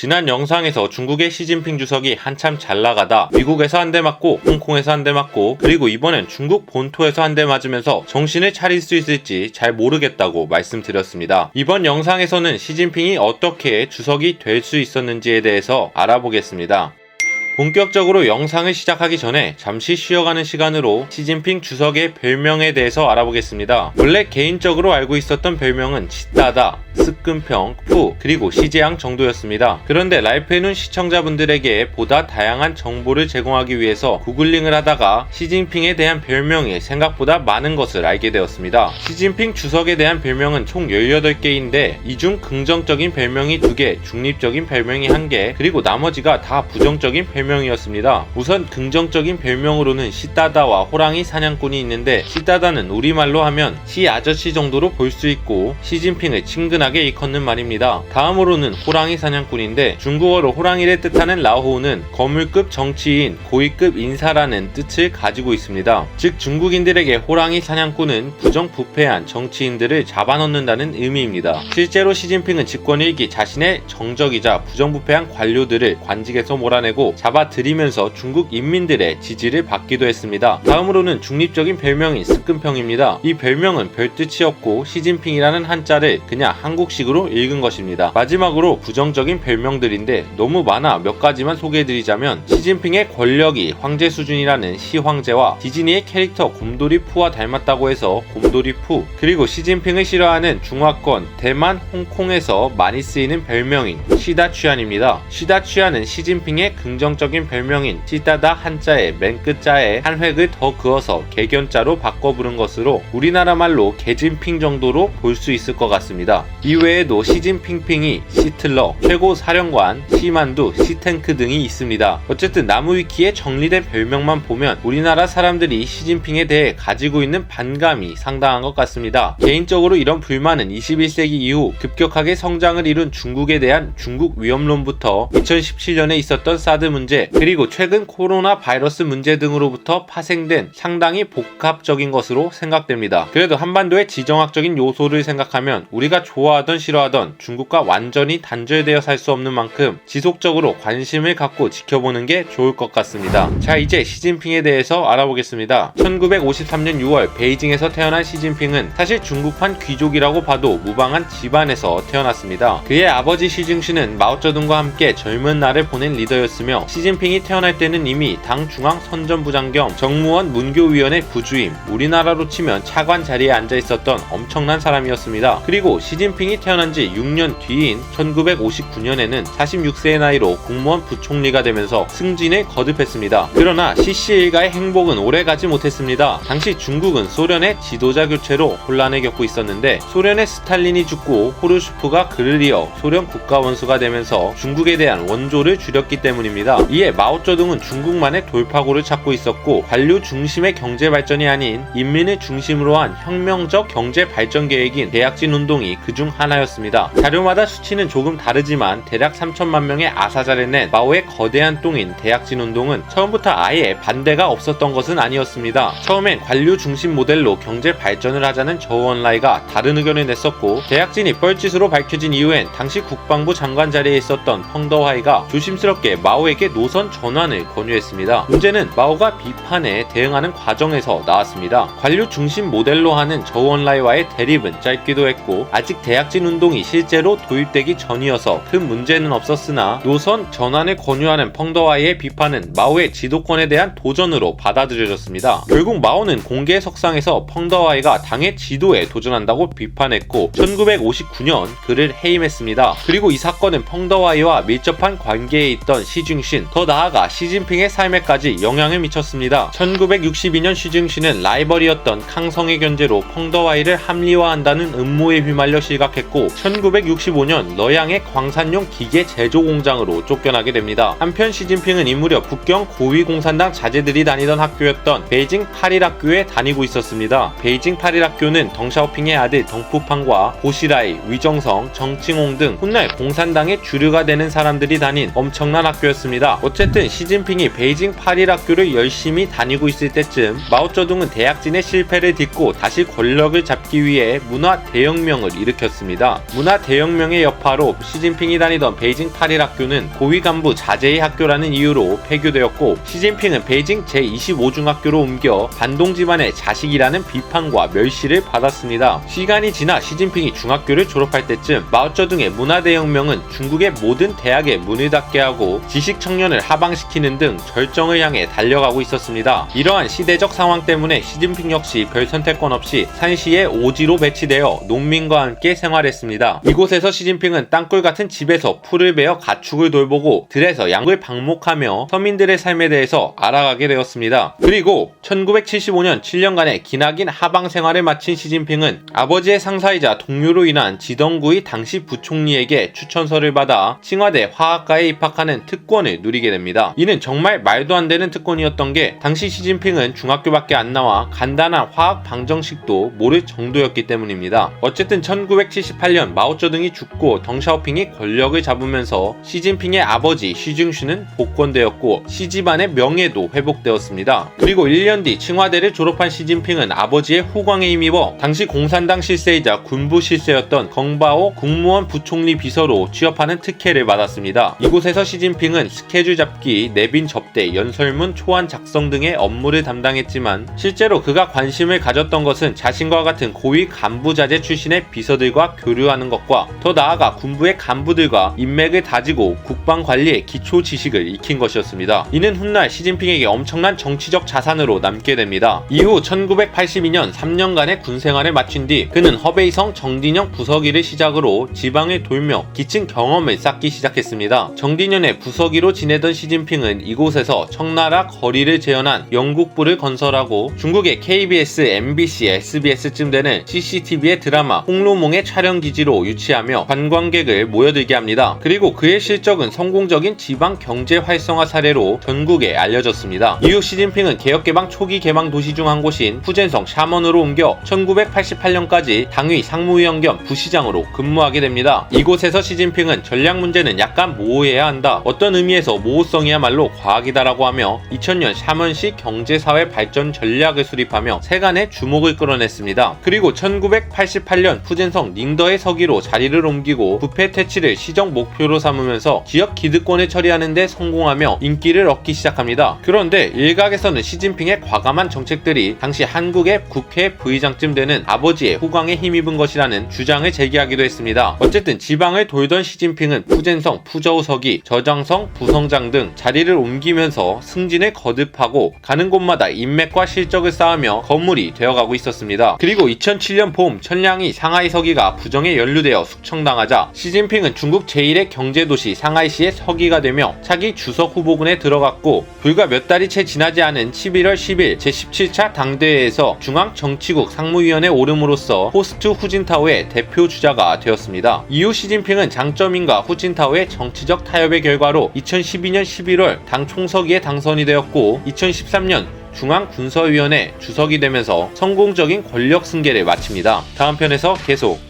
지난 영상에서 중국의 시진핑 주석이 한참 잘 나가다 미국에서 한 대 맞고 홍콩에서 한 대 맞고 그리고 이번엔 중국 본토에서 한 대 맞으면서 정신을 차릴 수 있을지 잘 모르겠다고 말씀드렸습니다. 이번 영상에서는 시진핑이 어떻게 주석이 될 수 있었는지에 대해서 알아보겠습니다. 본격적으로 영상을 시작하기 전에 잠시 쉬어가는 시간으로 시진핑 주석의 별명에 대해서 알아보겠습니다. 원래 개인적으로 알고 있었던 별명은 치따다, 스끈평, 푸, 그리고 시제양 정도였습니다. 그런데 라이프에눈 시청자분들에게 보다 다양한 정보를 제공하기 위해서 구글링을 하다가 시진핑에 대한 별명이 생각보다 많은 것을 알게 되었습니다. 시진핑 주석에 대한 별명은 총 18개인데 이 중 긍정적인 별명이 2개, 중립적인 별명이 1개, 그리고 나머지가 다 부정적인 별명 이었습니다. 우선 긍정적인 별명으로는 시따다와 호랑이 사냥꾼이 있는데 시따다는 우리말로 하면 시 아저씨 정도로 볼 수 있고 시진핑을 친근하게 일컫는 말입니다. 다음으로는 호랑이 사냥꾼인데 중국어로 호랑이를 뜻하는 라호우는 거물급 정치인, 고위급 인사라는 뜻을 가지고 있습니다. 즉 중국인들에게 호랑이 사냥꾼은 부정부패한 정치인들을 잡아넣는다는 의미입니다. 실제로 시진핑은 집권 일기 자신의 정적이자 부정부패한 관료들을 관직에서 몰아내고 잡아 들이면서 중국 인민들의 지지를 받기도 했습니다. 다음으로는 중립적인 별명인 스끈평입니다. 이 별명은 별 뜻이 없고 시진핑이라는 한자를 그냥 한국식으로 읽은 것입니다. 마지막으로 부정적인 별명들인데 너무 많아 몇 가지만 소개해드리자면 시진핑의 권력이 황제 수준이라는 시황제와 디즈니의 캐릭터 곰돌이 푸와 닮았다고 해서 곰돌이 푸 그리고 시진핑을 싫어하는 중화권 대만 홍콩에서 많이 쓰이는 별명인 시다취안입니다. 시다취안은 시진핑의 긍정적 인 별명인 시다다 한자의 맨 끝자에 한 획을 더 그어서 개견자로 바꿔 부른 것으로 우리나라 말로 개진핑 정도로 볼 수 있을 것 같습니다. 이외에도 시진핑핑이 시틀러, 최고 사령관, 시만두, 시탱크 등이 있습니다. 어쨌든 나무위키에 정리된 별명만 보면 우리나라 사람들이 시진핑에 대해 가지고 있는 반감이 상당한 것 같습니다. 개인적으로 이런 불만은 21세기 이후 급격하게 성장을 이룬 중국에 대한 중국 위험론부터 2017년에 있었던 사드 문제 그리고 최근 코로나 바이러스 문제 등으로부터 파생된 상당히 복합적인 것으로 생각됩니다. 그래도 한반도의 지정학적인 요소를 생각하면 우리가 좋아하던 싫어하던 중국과 완전히 단절되어 살 수 없는 만큼 지속적으로 관심을 갖고 지켜보는 게 좋을 것 같습니다. 자 이제 시진핑에 대해서 알아보겠습니다. 1953년 6월 베이징에서 태어난 시진핑은 사실 중국판 귀족이라고 봐도 무방한 집안에서 태어났습니다. 그의 아버지 시중시는 마오쩌둥과 함께 젊은 날을 보낸 리더였으며 시 진핑이 태어날 때는 이미 당 중앙 선전부장 겸 정무원 문교위원회 부주임, 우리나라로 치면 차관 자리에 앉아 있었던 엄청난 사람이었습니다. 그리고 시진핑이 태어난 지 6년 뒤인 1959년에는 46세의 나이로 공무원 부총리가 되면서 승진에 거듭했습니다. 그러나 CC 일가의 행복은 오래 가지 못했습니다. 당시 중국은 소련의 지도자 교체로 혼란을 겪고 있었는데 소련의 스탈린이 죽고 호르슈프가 그를 이어 소련 국가원수가 되면서 중국에 대한 원조를 줄였기 때문입니다. 이에 마오쩌둥은 중국만의 돌파구를 찾고 있었고 관료 중심의 경제 발전이 아닌 인민을 중심으로 한 혁명적 경제 발전 계획인 대약진 운동이 그중 하나였습니다. 자료마다 수치는 조금 다르지만 대략 3천만 명의 아사자를 낸 마오의 거대한 똥인 대약진 운동은 처음부터 아예 반대가 없었던 것은 아니었습니다. 처음엔 관료 중심 모델로 경제 발전을 하자는 저우원라이가 다른 의견을 냈었고 대약진이 뻘짓으로 밝혀진 이후엔 당시 국방부 장관 자리에 있었던 펑더화이가 조심스럽게 마오에게 노선 전환을 권유했습니다. 문제는 마오가 비판에 대응하는 과정에서 나왔습니다. 관료 중심 모델로 하는 저우원라이와의 대립은 짧기도 했고 아직 대약진 운동이 실제로 도입되기 전이어서 큰 문제는 없었으나 노선 전환을 권유하는 펑더와이의 비판은 마오의 지도권에 대한 도전으로 받아들여졌습니다. 결국 마오는 공개 석상에서 펑더와이가 당의 지도에 도전한다고 비판했고 1959년 그를 해임했습니다. 그리고 이 사건은 펑더와이와 밀접한 관계에 있던 시중신 더 나아가 시진핑의 삶에까지 영향을 미쳤습니다. 1962년 시중신은 라이벌이었던 캉성의 견제로 펑더와이를 합리화한다는 음모에 휘말려 실각했고 1965년 러양의 광산용 기계 제조 공장으로 쫓겨나게 됩니다. 한편 시진핑은 이 무렵 북경 고위공산당 자제들이 다니던 학교였던 베이징 8일학교에 다니고 있었습니다. 베이징 8일학교는 덩샤오핑의 아들 덩푸팡과 보시라이, 위정성, 정칭홍 등 훗날 공산당의 주류가 되는 사람들이 다닌 엄청난 학교였습니다. 어쨌든 시진핑이 베이징 8일 학교를 열심히 다니고 있을 때쯤 마오쩌둥은 대약진의 실패를 딛고 다시 권력을 잡기 위해 문화 대혁명을 일으켰습니다. 문화 대혁명의 여파로 시진핑이 다니던 베이징 8일 학교는 고위 간부 자제의 학교라는 이유로 폐교되었고 시진핑은 베이징 제25중학교로 옮겨 반동 집안의 자식이라는 비판과 멸시를 받았습니다. 시간이 지나 시진핑이 중학교를 졸업할 때쯤 마오쩌둥의 문화 대혁명은 중국의 모든 대학에 문을 닫게 하고 지식 청년 을 하방시키는 등 절정을 향해 달려가고 있었습니다. 이러한 시대적 상황 때문에 시진핑 역시 별 선택권 없이 산시의 오지로 배치되어 농민과 함께 생활했습니다. 이곳에서 시진핑은 땅굴 같은 집에서 풀을 베어 가축을 돌보고 들에서 양을 방목하며 서민들의 삶에 대해서 알아가게 되었습니다. 그리고 1975년 7년간의 기나긴 하방 생활을 마친 시진핑은 아버지의 상사이자 동료로 인한 지덩구의 당시 부총리에게 추천서를 받아 칭화대 화학과에 입학하는 특권을 누 리게 됩니다. 이는 정말 말도 안 되는 특권이었던 게 당시 시진핑은 중학교밖에 안 나와 간단한 화학 방정식도 모를 정도였기 때문입니다. 어쨌든 1978년 마오쩌둥이 죽고 덩샤오핑이 권력을 잡으면서 시진핑의 아버지 시중슈는 복권되었고 시집안의 명예도 회복되었습니다. 그리고 1년 뒤 칭화대를 졸업한 시진핑은 아버지의 후광에 힘입어 당시 공산당 실세이자 군부 실세였던 건바오 국무원 부총리 비서로 취업하는 특혜를 받았습니다. 이곳에서 시진핑은 스케 줄 잡기, 내빈 접대, 연설문 초안 작성 등의 업무를 담당했지만 실제로 그가 관심을 가졌던 것은 자신과 같은 고위 간부 자재 출신의 비서들과 교류하는 것과 더 나아가 군부의 간부들과 인맥을 다지고 국방 관리의 기초 지식을 익힌 것이었습니다. 이는 훗날 시진핑에게 엄청난 정치적 자산으로 남게 됩니다. 이후 1982년 3년간의 군 생활을 마친 뒤 그는 허베이성 정진영 부서기를 시작으로 지방을 돌며 기층 경험을 쌓기 시작했습니다. 정진영의 부서기로 지내던 시진핑은 이곳에서 청나라 거리를 재현한 영국부를 건설하고 중국의 KBS, MBC, SBS쯤 되는 CCTV의 드라마 홍루몽의 촬영 기지로 유치하며 관광객을 모여들게 합니다. 그리고 그의 실적은 성공적인 지방 경제 활성화 사례로 전국에 알려졌습니다. 이후 시진핑은 개혁개방 초기 개방 도시 중 한 곳인 후젠성 샤먼으로 옮겨 1988년까지 당위 상무위원 겸 부시장으로 근무하게 됩니다. 이곳에서 시진핑은 전략 문제는 약간 모호해야 한다. 어떤 의미에서 모호성이야말로 과학이다라고 하며 2000년 샤먼시 경제사회 발전 전략을 수립하며 세간의 주목을 끌어냈습니다. 그리고 1988년 푸젠성 닝더의 서기로 자리를 옮기고 부패 퇴치를 시정 목표로 삼으면서 지역 기득권을 처리하는 데 성공하며 인기를 얻기 시작합니다. 그런데 일각에서는 시진핑의 과감한 정책들이 당시 한국의 국회 부의장쯤 되는 아버지의 후광에 힘입은 것이라는 주장을 제기하기도 했습니다. 어쨌든 지방을 돌던 시진핑은 푸젠성, 푸저우 서기, 저장성, 부성 장 등 자리를 옮기면서 승진을 거듭하고 가는 곳마다 인맥과 실적을 쌓으며 건물이 되어가고 있었습니다. 그리고 2007년 봄 천량이 상하이 서기가 부정에 연루되어 숙청당하자 시진핑은 중국 제1의 경제도시 상하이시의 서기가 되며 차기 주석 후보군에 들어갔고 불과 몇 달이 채 지나지 않은 11월 10일 제17차 당대회에서 중앙정치국 상무위원에 오름으로써 포스트 후진타오의 대표 주자가 되었습니다. 이후 시진핑은 장점인과 후진타오의 정치적 타협의 결과로 2012년 11월 당 총서기에 당선이 되었고 2013년 중앙군서위원회 주석이 되면서 성공적인 권력 승계를 마칩니다. 다음 편에서 계속